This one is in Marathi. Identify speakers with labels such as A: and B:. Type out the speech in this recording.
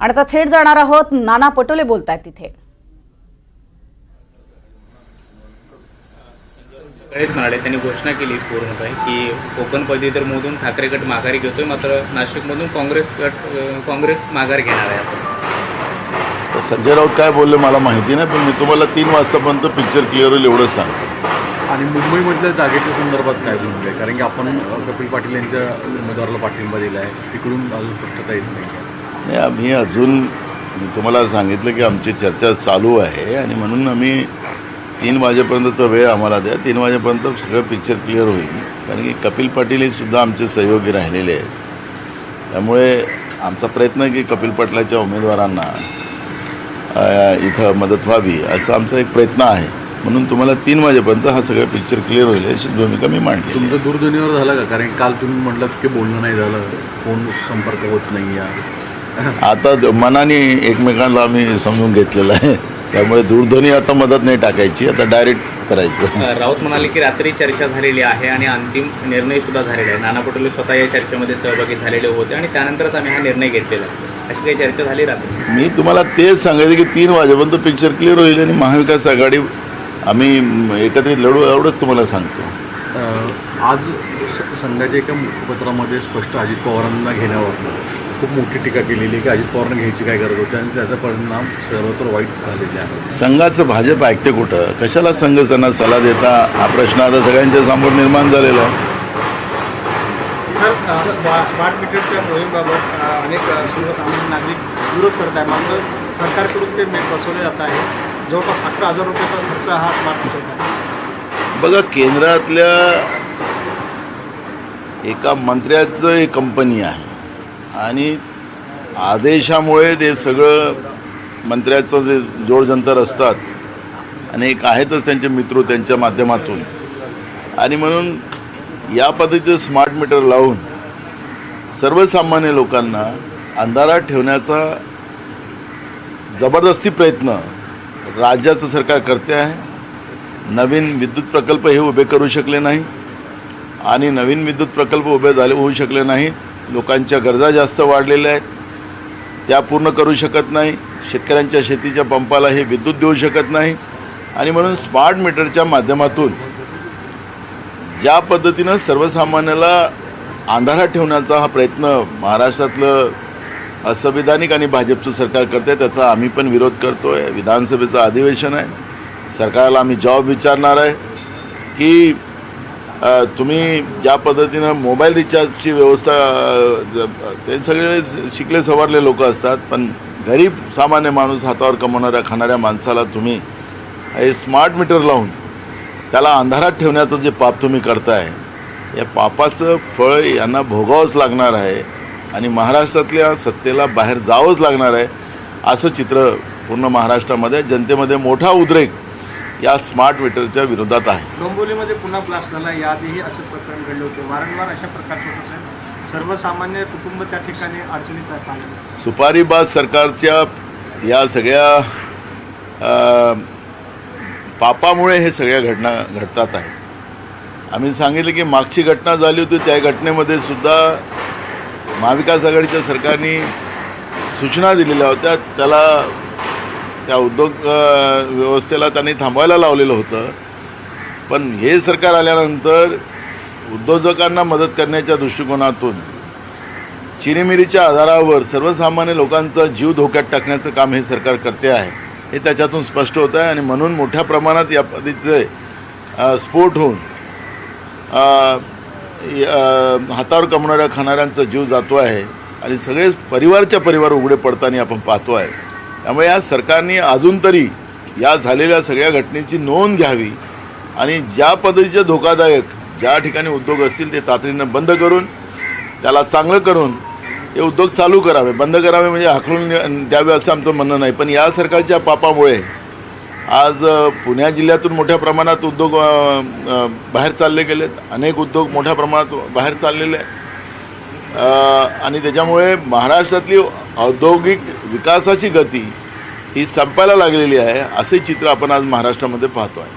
A: आणि आता थेट जाणार आहोत. नाना पटोले बोलतायत तिथे.
B: सकाळीच म्हणाले त्यांनी घोषणा केली पूर्णतः की कोकण पदवीधरमधून ठाकरे गट माघारी घेतोय मात्र नाशिकमधून काँग्रेस गट काँग्रेस माघार घेणार आहे.
C: संजय राऊत काय बोलले मला माहिती नाही पण मी तुम्हाला तीन वाजतापर्यंत पिक्चर क्लिअर होईल एवढंच सांग
D: आणि मुंबईमधल्या जागेच्या संदर्भात काय आहे कारण की आपण कपिल पाटील यांच्या उमेदवाराला पाठिंबा दिला आहे तिकडून अजून स्पष्टता येत नाही.
C: नाही आम्ही अजून तुम्हाला सांगितलं की आमची चर्चा चालू आहे आणि म्हणून आम्ही तीन वाजेपर्यंतचा वेळ आम्हाला द्या. तीन वाजेपर्यंत सगळं पिक्चर क्लिअर होईल. कारण की कपिल पाटील हे सुद्धा आमचे सहयोगी राहिलेले आहेत. त्यामुळे आमचा प्रयत्न आहे की कपिल पाटलाच्या उमेदवारांना इथं मदत व्हावी असा आमचा एक प्रयत्न आहे. म्हणून तुम्हाला तीन वाजेपर्यंत हा सगळं पिक्चर क्लिअर होईल अशी भूमिका मी मांडली
D: तुमचं दूरध्वनीवर झालं का? कारण काल तुम्ही म्हटलं की बोलणं नाही झालं फोन संपर्क होत नाही या.
C: आता द- मनाने एकमेकांना आम्ही समजून घेतलेलं आहे. त्यामुळे दूरध्वनी आता मदत नाही टाकायची आता डायरेक्ट करायचं.
B: राऊत म्हणाले की रात्री चर्चा झालेली आहे आणि अंतिम निर्णय सुद्धा झालेला आहे. नाना पटोले स्वतः या चर्चेमध्ये सहभागी झालेले होते आणि त्यानंतरच आम्ही हा निर्णय घेतलेला आहे. अशी काही चर्चा झाली रात्री?
C: मी तुम्हाला तेच सांगायचं की तीन वाजेपर्यंत पिक्चर क्लिअर होईल आणि महाविकास आघाडी आम्ही एकत्रित लढू एवढंच तुम्हाला सांगतो.
D: आज स- संघाच्या एका मुखपत्रामध्ये स्पष्ट अजित पवारांना घेण्यावर खूप मोठी टीका केलेली आहे की अजित पवारांना घ्यायची काय गरज होती आणि त्याचा परिणाम सर्वत्र वाईट झालेले आहे.
C: संघाचं भाजप ऐकते कुठं? कशाला संघ त्यांना सल्ला देता? हा प्रश्न आता सगळ्यांच्या समोर निर्माण झालेला आहे.
E: सर अ, स्मा- स्मार्ट मीटरच्या मोहीमबाबत अ, अनेक अ, सर्वसामान्य नागरिक विरोध करत आहे मात्र सरकारकडून ते मे- बसवले जात आहे. जवळपास अकरा हजार रुपयाचा खर्च हा स्मार्ट मीटरचा आहे.
C: बघा केंद्रातल्या एका मंत्र्याचं एक कंपनी आहे. आणि आदेशामुळे ते सगळं मंत्र्याचं जे जोडजंतर असतात आणि एक आहेतच त्यांचे मित्र त्यांच्या माध्यमातून. आणि म्हणून या पद्धतीचं स्मार्ट मीटर लावून सर्वसामान्य लोकांना अंधारात ठेवण्याचा जबरदस्ती प्रयत्न राज्याचं सरकार करते आहे. नवीन विद्युत प्रकल्प हे उभे करू शकले नाही आणि नवीन विद्युत प्रकल्प उभे झाले होऊ शकले नाहीत. लोकांच्या गरजा जास्त वाढलेल्या आहेत. त्या पूर्ण करू शकत नाही. शेतकऱ्यांच्या शेतीच्या पंपाला हे विद्युत देऊ शकत नाही. आणि म्हणून स्मार्ट मीटरच्या माध्यमातून ज्या पद्धतीनं सर्वसामान्याला अंधारात ठेवण्याचा हा प्रयत्न महाराष्ट्रातलं असंविधानिक आणि भाजपचं सरकार करते त्याचा आम्ही पण विरोध करतो आहे विधानसभेचं अधिवेशन आहे. सरकारला आम्ही जॉब विचारणार आहे की तुम्ही ज्या पद्धतीनं मोबाईल रिचार्जची व्यवस्था ते सगळे शिकले सवारले लोक असतात पण गरीब सामान्य माणूस हातावर कमवणाऱ्या खाणाऱ्या माणसाला तुम्ही हे स्मार्ट मीटर लावून त्याला अंधारात ठेवण्याचं जे पाप तुम्ही करताय या पापाचं फळ यांना भोगावंच लागणार आहे आणि महाराष्ट्रातल्या सत्तेला बाहेर जावंच लागणार आहे असं चित्र पूर्ण महाराष्ट्रामध्ये जनतेमध्ये मोठा उद्रेक या स्मार्ट मीटरच्या विरोधात आहे.
E: डोंबिवलीमध्ये पुन्हा ब्लास्ट झाला. याआधीही असं प्रकरण घडले होते. वारंवार अशा प्रकारचं होत. सर्वसामान्य कुटुंब त्या ठिकाणी अडचणीत
C: सुपारीबाज सरकारच्या या सगळ्या पापामुळे हे सगळ्या घटना घडतात आहेत. आम्ही सांगितलं की मागची घटना झाली होती. त्या घटनेमध्ये सुद्धा महाविकास आघाडीच्या सरकारने सूचना दिलेल्या होत्या. त्याला त्या उद्योग व्यवस्थेला त्यांनी थांबवायला लावलेलं होतं. पण हे सरकार आल्यानंतर उद्योजकांना मदत करण्याच्या दृष्टिकोनातून चिरीमिरीच्या आधारावर सर्वसामान्य लोकांचा जीव धोक्यात टाकण्याचं काम हे सरकार करते आहे हे त्याच्यातून स्पष्ट होत आहे. आणि म्हणून मोठ्या प्रमाणात या पद्धतीचे स्फोट होऊन हातावर कमवणाऱ्या खाणाऱ्यांचा जीव जातो आहे. आणि सगळे परिवारच्या परिवार उघडे पडताना आपण पाहतो आहे. त्यामुळे या सरकारने अजून तरी या झालेल्या सगळ्या घटनेची नोंद घ्यावी आणि ज्या पद्धतीचे धोकादायक ज्या ठिकाणी उद्योग असतील ते तातडीनं बंद करून त्याला चांगलं करून ते उद्योग चालू करावे. बंद करावे म्हणजे हाकलून द्यावे असं आमचं म्हणणं नाही. पण या सरकारच्या पापामुळे आज पुण्या जिल्ह्यातून मोठ्या प्रमाणात उद्योग बाहेर चालले गेलेत. अनेक उद्योग मोठ्या प्रमाणात बाहेर चाललेले आहेत. आणि त्याच्यामुळे महाराष्ट्रातली औद्योगिक विकासाची गती ही संपायला लागलेली आहे असे चित्र आपण आज महाराष्ट्रामध्ये पाहतो आहे.